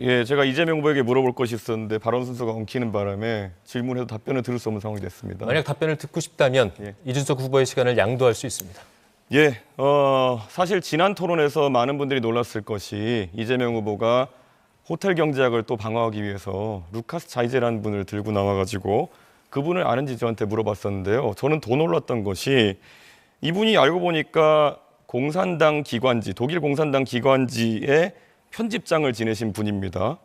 예, 제가 이재명 후보에게 물어볼 것이 있었는데 발언 순서가 엉키는 바람에 질문해도 답변을 들을 수 없는 상황이 됐습니다. 만약 답변을 듣고 싶다면 예. 이준석 후보의 시간을 양도할 수 있습니다. 예, 어, 사실 지난 토론에서 많은 분들이 놀랐을 것이 이재명 후보가 호텔 경제학을 또 방어하기 위해서 루카스 자이제라는 분을 들고 나와가지고 그분을 아는지 저한테 물어봤었는데요. 저는 더 놀랐던 것이 이분이 알고 보니까 공산당 기관지, 독일 공산당 기관지의 편집장을 지내신 분입니다.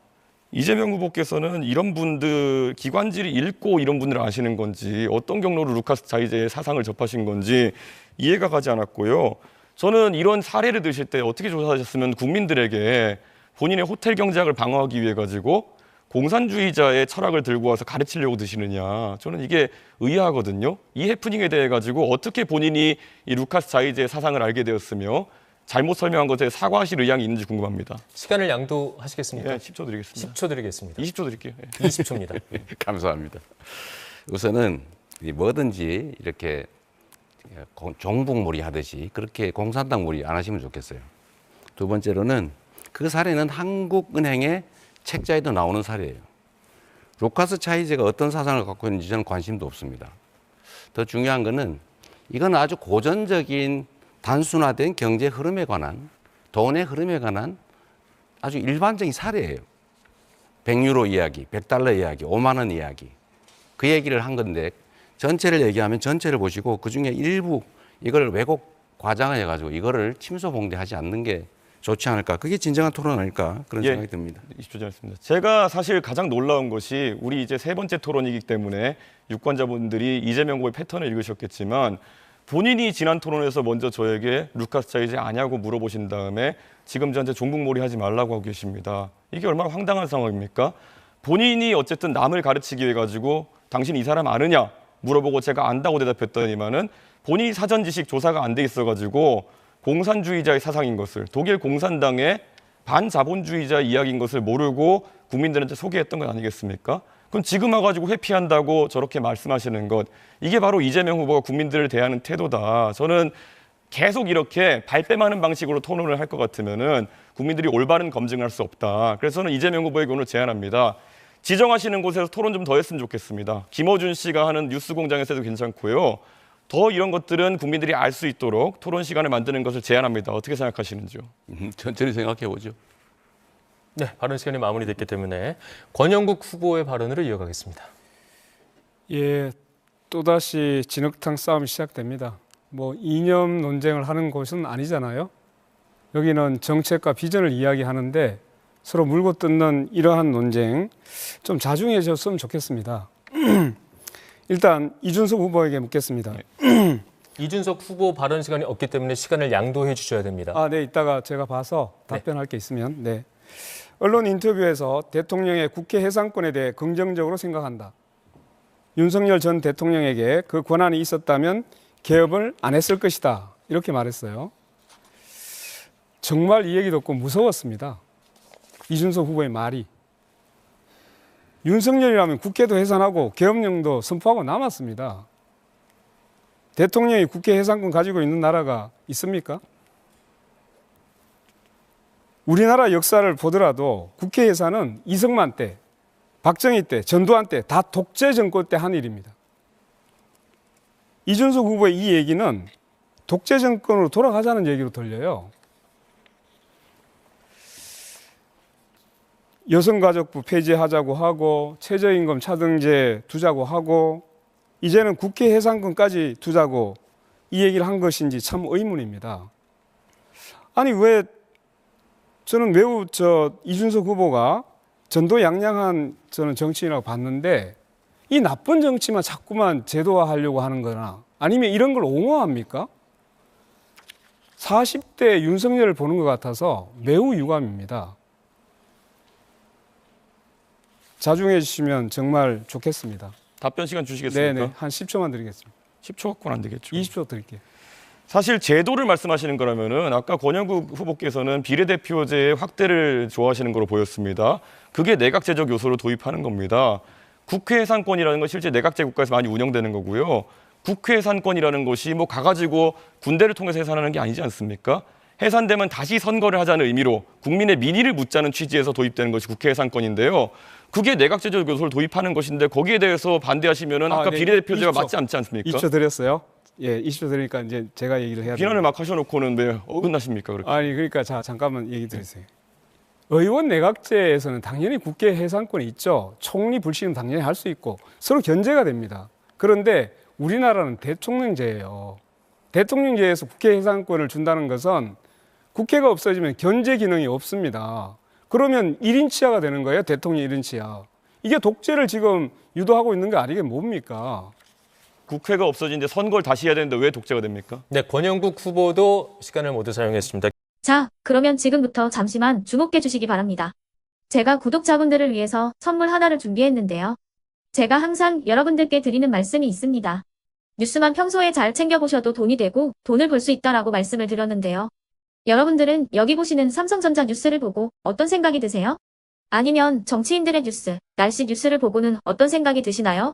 이재명 후보께서는 이런 분들 기관지를 읽고 이런 분들을 아시는 건지 어떤 경로로 루카스 자이제의 사상을 접하신 건지 이해가 가지 않았고요. 저는 이런 사례를 드실 때 어떻게 조사하셨으면 국민들에게 본인의 호텔 경제학을 방어하기 위해 가지고 공산주의자의 철학을 들고 와서 가르치려고 드시느냐. 저는 이게 의아하거든요. 이 해프닝에 대해 가지고 어떻게 본인이 이 루카스 자이제의 사상을 알게 되었으며 잘못 설명한 것에 사과하실 의향이 있는지 궁금합니다. 시간을 양도하시겠습니까? 예, 10초 드리겠습니다. 10초 드리겠습니다. 20초 드릴게요. 예. 20초입니다. 감사합니다. 우선은 이 뭐든지 이렇게 공- 종북몰이 하듯이 그렇게 공산당 몰이 안 하시면 좋겠어요. 두 번째로는 그 사례는 한국은행의 책자에도 나오는 사례예요. 루카스 차이제가 어떤 사상을 갖고 있는지 저는 관심도 없습니다. 더 중요한 거는 이건 아주 고전적인 단순화된 경제 흐름에 관한 돈의 흐름에 관한 아주 일반적인 사례예요. 100유로 이야기, 100달러 이야기, 5만 원 이야기. 그 얘기를 한 건데 전체를 얘기하면 전체를 보시고 그중에 일부 이걸 왜곡 과장해 가지고 이거를 침소봉대하지 않는 게 좋지 않을까. 그게 진정한 토론 아닐까 그런 예. 생각이 듭니다. 20초 전했습니다. 제가 사실 가장 놀라운 것이 우리 이제 세 번째 토론이기 때문에 유권자분들이 이재명 후보의 패턴을 읽으셨겠지만 본인이 지난 토론에서 먼저 저에게 루카스 차이제 아냐고 물어보신 다음에 지금 저한테 종북몰이 하지 말라고 하고 계십니다. 이게 얼마나 황당한 상황입니까? 본인이 어쨌든 남을 가르치기 위해 가지고 당신 이 사람 아느냐 물어보고 제가 안다고 대답했더니만은 본인이 사전 지식 조사가 안 돼 있어 가지고 공산주의자의 사상인 것을 독일 공산당의 반자본주의자 이야기인 것을 모르고 국민들한테 소개했던 건 아니겠습니까? 그럼 지금 와가지고 회피한다고 저렇게 말씀하시는 것 이게 바로 이재명 후보가 국민들을 대하는 태도다. 저는 계속 이렇게 발뺌하는 방식으로 토론을 할 것 같으면은 국민들이 올바른 검증을 할수 없다. 그래서 저는 이재명 후보에게 오늘 제안합니다. 지정하시는 곳에서 토론 좀 더 했으면 좋겠습니다. 김어준 씨가 하는 뉴스 공장에서 해도 괜찮고요. 더 이런 것들은 국민들이 알 수 있도록 토론 시간을 만드는 것을 제안합니다. 어떻게 생각하시는지요? 음, 천천히 생각해 보죠. 네, 발언 시간이 마무리됐기 때문에 권영국 후보의 발언으로 이어가겠습니다. 예, 또다시 진흙탕 싸움이 시작됩니다. 뭐 이념 논쟁을 하는 곳은 아니잖아요. 여기는 정책과 비전을 이야기하는데 서로 물고 뜯는 이러한 논쟁 좀 자중해졌으면 좋겠습니다. 일단 이준석 후보에게 묻겠습니다. 이준석 후보 발언 시간이 없기 때문에 시간을 양도해 주셔야 됩니다. 아, 네, 이따가 제가 봐서 답변할 게 있으면 네. 언론 인터뷰에서 대통령의 국회 해상권에 대해 긍정적으로 생각한다. 윤석열 전 대통령에게 그 권한이 있었다면 개업을 안 했을 것이다. 이렇게 말했어요. 정말 이 얘기 듣고 무서웠습니다. 이준석 후보의 말이. 윤석열이라면 국회도 해산하고 개업령도 선포하고 남았습니다. 대통령이 국회 해상권 가지고 있는 나라가 있습니까? 우리나라 역사를 보더라도 국회 해산은 이승만 때, 박정희 때, 전두환 때 다 독재 정권 때 한 일입니다. 이준석 후보의 이 얘기는 독재 정권으로 돌아가자는 얘기로 들려요. 여성가족부 폐지하자고 하고 최저임금 차등제 두자고 하고 이제는 국회 해상권까지 두자고 이 얘기를 한 것인지 참 의문입니다. 아니 왜 저는 매우 저 이준석 후보가 전도 양양한 저는 정치인이라고 봤는데 이 나쁜 정치만 자꾸만 제도화하려고 하는 거나 아니면 이런 걸 옹호합니까? 40대 윤석열을 보는 것 같아서 매우 유감입니다. 자중해 주시면 정말 좋겠습니다. 답변 시간 주시겠습니까? 네네 한 10초만 드리겠습니다. 10초 갖고는 안 되겠죠. 20초 드릴게요. 사실 제도를 말씀하시는 거라면은 아까 권영국 후보께서는 비례대표제의 확대를 좋아하시는 거로 보였습니다. 그게 내각제적 요소를 도입하는 겁니다. 국회 해산권이라는 건 실제 내각제 국가에서 많이 운영되는 거고요. 국회 해산권이라는 것이 뭐 가가지고 군대를 통해서 해산하는 게 아니지 않습니까? 해산되면 다시 선거를 하자는 의미로 국민의 민의를 묻자는 취지에서 도입되는 것이 국회 해산권인데요. 그게 내각제적 요소를 도입하는 것인데 거기에 대해서 반대하시면은 아, 아까 네. 비례대표제가 이슈. 맞지 않지 않습니까? 2초 드렸어요. 예, 20초 드리니까 이제 제가 얘기를 해야 비난을 돼요. 막 하셔놓고는 왜 어긋나십니까? 그렇게? 아니 그러니까 자 잠깐만 얘기 드리세요. 의원 내각제에서는 당연히 국회 해산권이 있죠. 총리 불신은 당연히 할 수 있고 서로 견제가 됩니다. 그런데 우리나라는 대통령제예요. 대통령제에서 국회 해산권을 준다는 것은 국회가 없어지면 견제 기능이 없습니다. 그러면 1인 치하가 되는 거예요. 대통령 1인 치하. 이게 독재를 지금 유도하고 있는 게 아니게 뭡니까? 국회가 없어진데 선거를 다시 해야 되는데 왜 독재가 됩니까? 네, 권영국 후보도 시간을 모두 사용했습니다. 자, 그러면 지금부터 잠시만 주목해 주시기 바랍니다. 제가 구독자분들을 위해서 선물 하나를 준비했는데요. 제가 항상 여러분들께 드리는 말씀이 있습니다. 뉴스만 평소에 잘 챙겨보셔도 돈이 되고 돈을 벌 수 있다라고 말씀을 드렸는데요. 여러분들은 여기 보시는 삼성전자 뉴스를 보고 어떤 생각이 드세요? 아니면 정치인들의 뉴스, 날씨 뉴스를 보고는 어떤 생각이 드시나요?